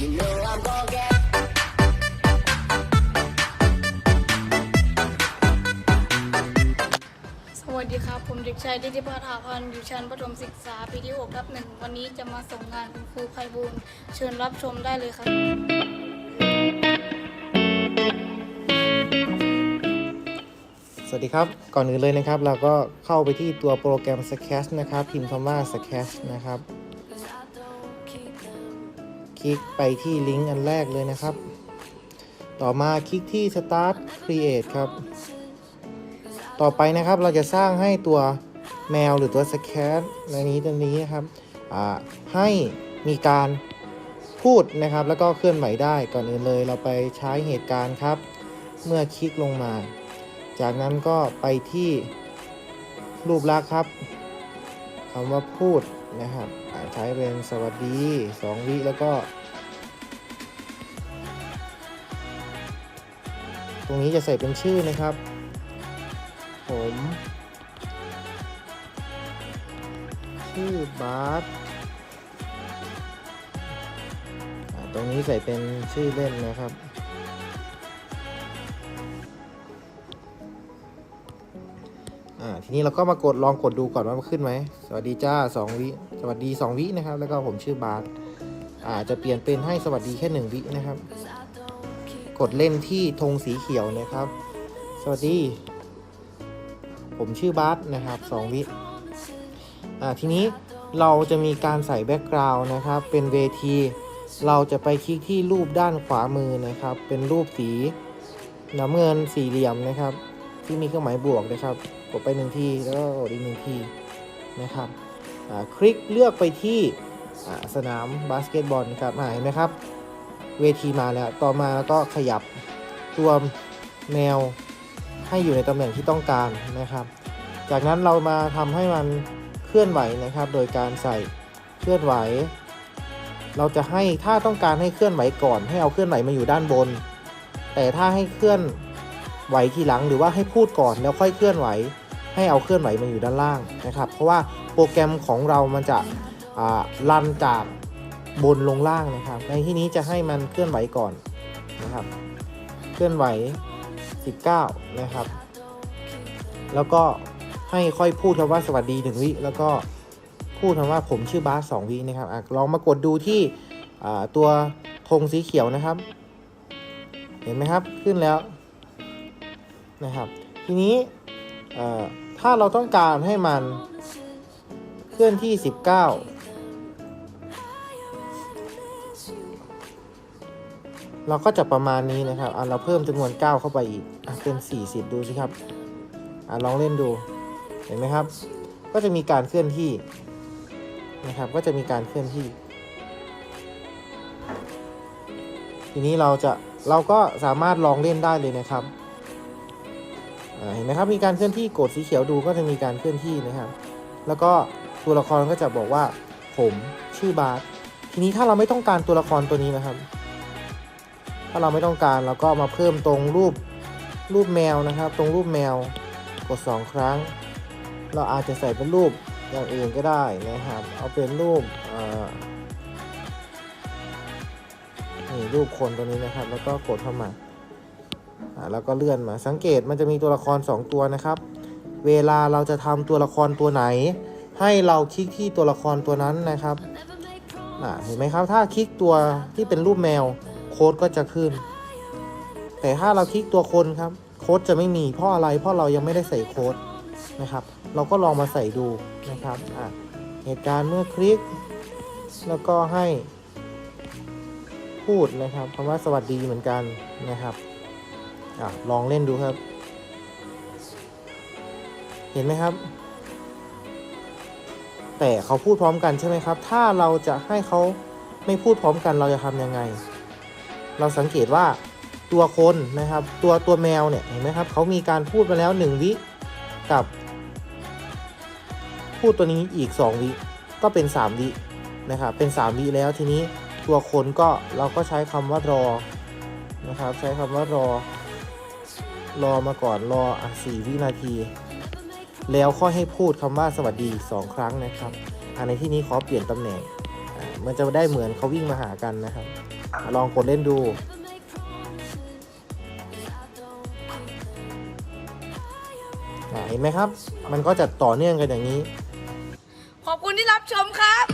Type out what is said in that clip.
You know I'm gonna get สวัสดีครับ ผมเด็กชายดิติพัฒน์หาพันธ์อยู่ชั้นประถมศึกษาปีที่6ทับหนึ่งวันนี้จะมาส่งงานคุณครูไพบูลย์เชิญรับชมได้เลยครับ สวัสดีครับ ก่อนอื่นเลยนะครับ เราก็เข้าไปที่ตัวโปรแกรม Sketch นะครับ พิมพ์คำว่า Sketch นะครับค ลิกไปที่ลิงก์อันแรกเลยนะครับ ต่อมาคลิกที่ Start Create ครับ ต่อไปนะครับเราจะสร้างให้ตัวแมวหรือตัว Sketch ในนี้ตัวนี้นะครับให้มีการพูดนะครับ แล้วก็เคลื่อนไหวได้ก่อนอื่นเลย เราไปใช้เหตุการณ์ครับ เมื่อคลิกลงมา จากนั้นก็ไปที่รูปลักษณ์ครับคำว่าพูด นะครับใช้เป็นสวัสดี 2 วิแล้วก็ ตรงนี้จะใส่เป็นชื่อนะครับ ผมชื่อบาสอ่าตรงนี้ใส่เป็นชื่อเล่นนะครับทีนี้เราก็มากดลองกดดูก่อนว่ามันขึ้นไหม สวัสดีจ้าสองวิ วัสดีสองวินะครับ แล้วก็ผมชื่อบาสอาจจะเปลี่ยนเป็นให้สวัสดีแค่หนึ่งวินะครับ กดเล่นที่ธงสีเขียวนะครับ สวัสดี ผมชื่อบาสนะครับสองวิทีนี้เราจะมีการใส่แบ็กกราวน์นะครับ เป็นเวที เราจะไปคลิกที่รูปด้านขวามือนะครับ เป็นรูปสีน้ำเงินสี่เหลี่ยมนะครับ ที่มีเครื่องหมายบวกนะครับ กดไปหนึ่งทีแล้วก็กดอีกหนึ่งทีนะครับ คลิกเลือกไปที่สนามบาสเกตบอลครับอ่าเห็นไหมครับ เวทีมาแล้ว ต่อมาแล้วก็ขยับตัวแมวให้อยู่ในตำแหน่งที่ต้องการนะครับ จากนั้นเรามาทำให้มันเคลื่อนไหวนะครับ โดยการใส่เคลื่อนไหว เราจะให้ถ้าต้องการให้เคลื่อนไหวก่อน ให้เอาเคลื่อนไหวมาอยู่ด้านบน แต่ถ้าให้เคลื่อนไหวทีหลังหรือว่าให้พูดก่อนแล้วค่อยเคลื่อนไหว ให้เอาเคลื่อนไหวมาอยู่ด้านล่างนะครับ เพราะว่า โปรแกรมของเรามันจะอ่ารันจากบนลงล่างนะครับ ในที่นี้จะให้มันเคลื่อนไหวก่อนนะครับ เคลื่อนไหว 19 นะครับ แล้วก็ให้ค่อยพูดคำว่าสวัสดีหนึ่งวิ แล้วก็พูดคำว่าผมชื่อบาสสองวินะครับอลองมากดดูที่ตัวธงสีเขียวนะครับ เห็นไหมครับขึ้นแล้วนะครับ ทีนี้ถ้าเราต้องการให้มัน เคลื่อนที่ 19 เราก็จะประมาณนี้นะครับอะเราเพิ่มจำนวน 9 เข้าไปอีกอะเป็น 40 ดูสิครับอะลองเล่นดู เห็นไหมครับ ก็จะมีการเคลื่อนที่นะครับ ก็จะมีการเคลื่อนที่ ทีนี้เราจะเราก็สามารถลองเล่นได้เลยนะครับเห็นไหมครับมีการเคลื่อนที่กดสีเขียวดูก็จะมีการเคลื่อนที่นะครับ แล้วก็ ตัวละครก็จะบอกว่า ผมชื่อบาสทีนี้ถ้าเราไม่ต้องการตัวละครตัวนี้นะครับ ถ้าเราไม่ต้องการเราก็มาเพิ่มตรงรูปรูปแมวนะครับ ตรงรูปแมวกด 2 ครั้ง เราอาจจะใส่เป็นรูปอย่างอื่นก็ได้นะครับ เอาเป็นรูปนี่รูปคนตัวนี้นะครับ แล้วก็กดเข้ามาแล้วก็เลื่อนมาสังเกตมันจะมีตัวละคร 2 ตัวนะครับ เวลาเราจะทำตัวละครตัวไหน ให้เราคลิกที่ตัวละครตัวนั้นนะครับอ่าเห็นไหมครับ ถ้าคลิกตัวที่เป็นรูปแมวโค้ดก็จะขึ้น แต่ถ้าเราคลิกตัวคนครับ โค้ดจะไม่มีเพราะอะไร เพราะเรายังไม่ได้ใส่โค้ดนะครับ เราก็ลองมาใส่ดูนะครับอะเหตุการณ์เมื่อคลิก แล้วก็ให้พูดนะครับคำว่าสวัสดีเหมือนกันนะครับอะลองเล่นดูครับ เห็นไหมครับ แต่เขาพูดพร้อมกันใช่ไหมครับ ถ้าเราจะให้เขาไม่พูดพร้อมกันเราจะทำยังไง เราสังเกตว่าตัวคนนะครับ ตัวตัวแมวเนี่ยเห็นไหมครับเขามีการพูดมาแล้ว 1 วิกับ พูดตัวนี้อีก 2 วิก็เป็น 3 วินะครับเป็น 3 วิแล้วทีนี้ตัวคนก็เราก็ใช้คำว่ารอนะครับ ใช้คำว่ารอ รอมาก่อนรออะสี่วินาที แล้วค่อยให้พูดคำว่าสวัสดี 2 ครั้งนะครับอันในที่นี้ขอเปลี่ยนตำแหน่งมันจะได้เหมือนเขาวิ่งมาหากันนะครับ ลองกดเล่นดูเห็นไหมครับ มันก็จะต่อเนื่องกันอย่างนี้ ขอบคุณที่รับชมครับ